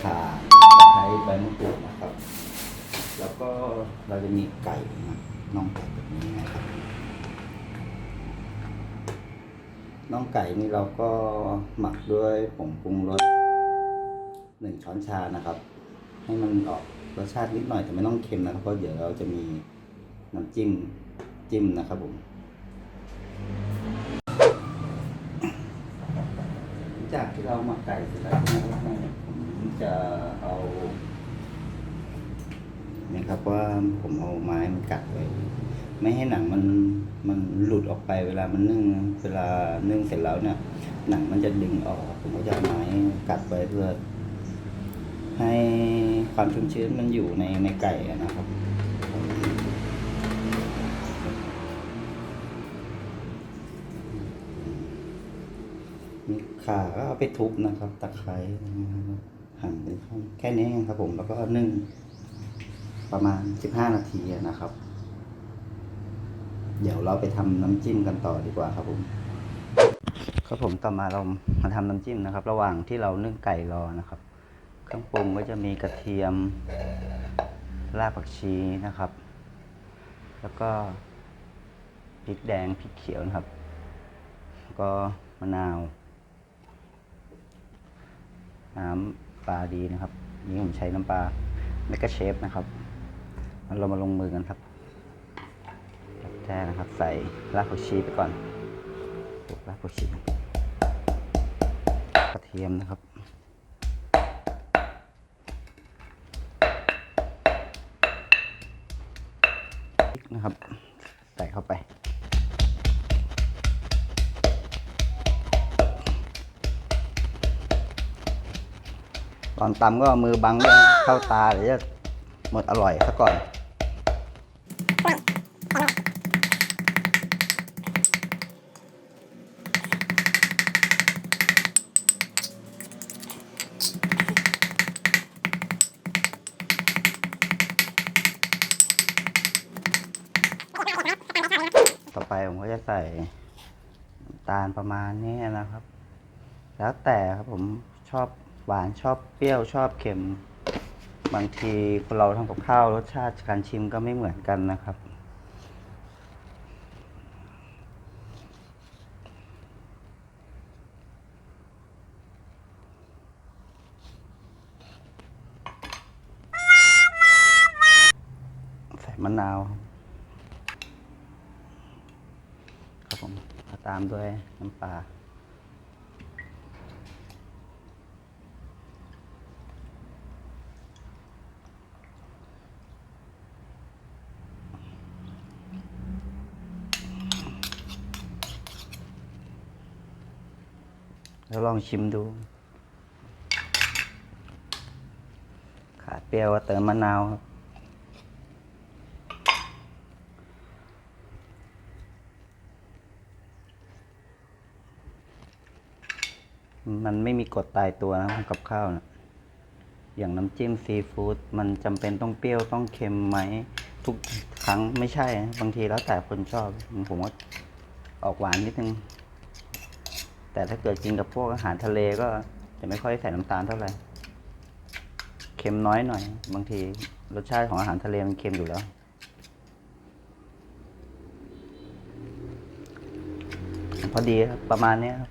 ไคร้ใบมะกรูดนะครับ แล้วก็เราจะมีไก่นะน่องไก่แบบนี้นะครับน่องไก่นี่เราก็หมักด้วยผงปรุงรสหนึ่งช้อนชานะครับ ให้มันออกรสชาตินิดหน่อยแต่ไม่ต้องเค็มนะครับเพราะเดี๋ยวเราจะมีน้ำจิ้มจิ้มนะครับผมหลังจากที่เราหมักไก่เสร็จแล้วนะ จะเอาเนี่ยครับว่าผมเอาไม้มันกัดไว้ ไม่ให้หนังมันมันหลุดออกไปเวลามันนึ่งเวลานึ่งเสร็จแล้วเนี่ย หนังมันจะดึงออก ผมก็จะเอาไม้กัดไว้เพื่อ ให้ความชุ่มชื้นมันอยู่ในในไก่นะครับมีขาก็เอาไปทุบนะครับ ตะไคร้นะครับ หั่นเป็นท่อแค่นี้เองครับผมแล้วก็นึ่งประมาณ 15 นาทีนะครับ เดี๋ยวเราไปทำน้ำจิ้มกันต่อดีกว่าครับผม ครับผมต่อมาเรามาทำน้ำจิ้มนะครับ ระหว่างที่เรานึ่งไก่รอนะครับ เครื่องปรุงก็จะมีกระเทียมรากผักชีนะครับ แล้วก็พริกแดงพริกเขียวนะครับ ก็มะนาวน้ำ ปลาดีนะครับ นี่ผมใช้น้ำปลาเมกะเชฟนะครับเรามาลงมือกันครับแท้นะครับ ใส่รากผักชีไปก่อนรากผักชีกระเทียมนะครับ ตอนตำก็มือบังไม่ให้เข้าตาเดี๋ยวจะหมดอร่อยซะก่อนต่อไปผมก็จะใส่น้ำตาลประมาณนี้นะครับ แล้วแต่ครับผมชอบ หวานชอบเปรี้ยวชอบเค็ม บางทีคนเราทำกับข้าวรสชาติการชิมก็ไม่เหมือนกันนะครับ ใส่มะนาว ครับผมตามด้วยน้ำปลา แล้วลองชิมดู ขาดเปรี้ยวก็เติมมะนาวครับมันไม่มีกฎตายตัวนะกับข้าวนะอย่างน้ำจิ้มซีฟู้ดมันจำเป็นต้องเปรี้ยวต้องเค็มไหม ทุกครั้งไม่ใช่ บางทีแล้วแต่คนชอบ ผมว่าออกหวานนิดนึง แต่ถ้าเกิดกินกับพวกอาหารทะเลก็จะไม่ค่อยใส่น้ำตาลเท่าไหร่เค็มน้อยหน่อย บางทีรสชาติของอาหารทะเลมันเค็มอยู่แล้วพอดีครับประมาณนี้ครับ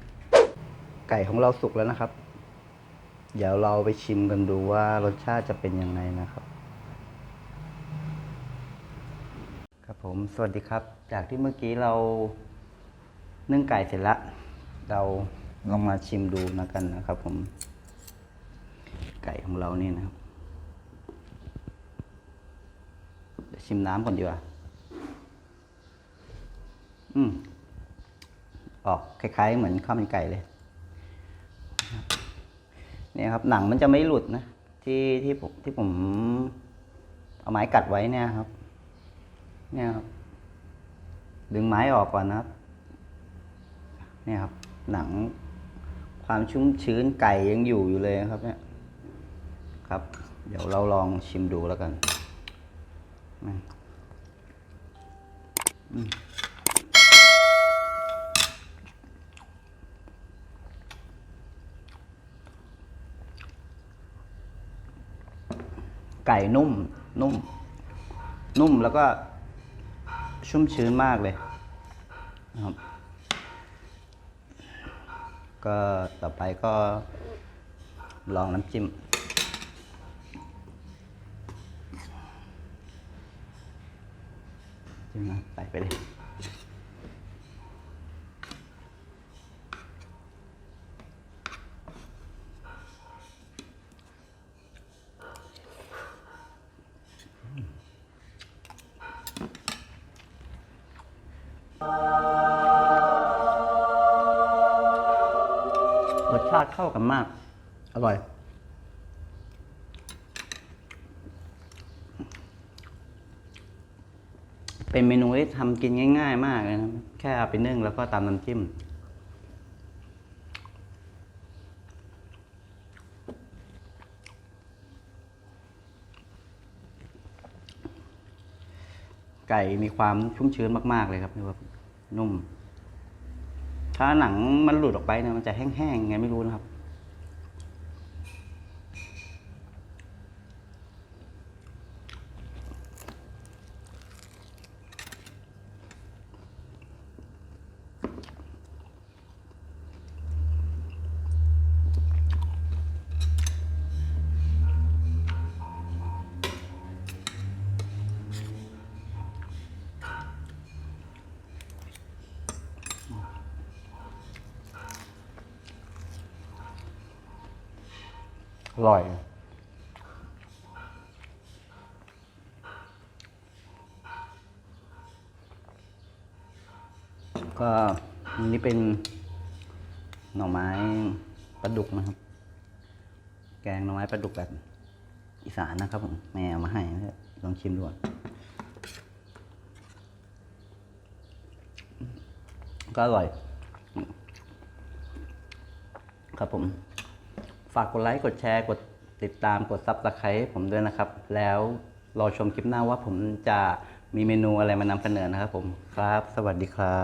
ไก่ของเราสุกแล้วนะครับ เดี๋ยวเราไปชิมกันดูว่ารสชาติจะเป็นยังไงนะครับ ครับผมสวัสดีครับ จากที่เมื่อกี้เรานึ่งไก่เสร็จละ เราลองมาชิมดูนะกันนะครับ ผม ไก่ของเรานี่นะครับชิมน้ำก่อนดีกว่า อืมออกคล้ายๆ เหมือนข้าวมันไก่เลย เนี่ยครับ หนังมันจะไม่หลุดนะ ที่ที่ผมที่ผมเอาไม้กัดไว้เนี่ยครับ เนี่ยครับ ดึงไม้ออกก่อนนะครับ เนี่ยครับ หนัง ความชุ่มชื้นไก่ยังอยู่อยู่เลยครับเนี่ยครับ เดี๋ยวเราลองชิมดูแล้วกันไก่นุ่ม นุ่ม นุ่มแล้วก็ชุ่มชื้นมากเลยนะครับ ก็ต่อไปก็ลองน้ำจิ้ม จิ้มนะใส่ไปเลยาติเข้ากันมาก อร่อย เป็นเมนูที่ทำกินง่าย ๆ มากเลยนะแค่เอาไปนึ่งแล้วก็ตามน้ำจิ้มไก่มีความชุ่มชื้นมาก ๆ เลยครับนุ่ม ถ้าหนังมันหลุดออกไปเนี่ยมันจะแห้งๆไงไม่รู้นะครับ อร่อย ก็อันนี้เป็นหน่อไม้ปลาดุกนะครับ แกงหน่อไม้ปลาดุกแบบอีสานนะครับผมแม่เอามาให้นะลองชิมดูก็อร่อย ครับผม ฝากกดไลค์กดแชร์กดติดตามกดซับสไครต์ผมด้วยนะครับ แล้วรอชมคลิปหน้าว่าผมจะมีเมนูอะไรมานำเสนอนะครับผมครับ สวัสดีครับ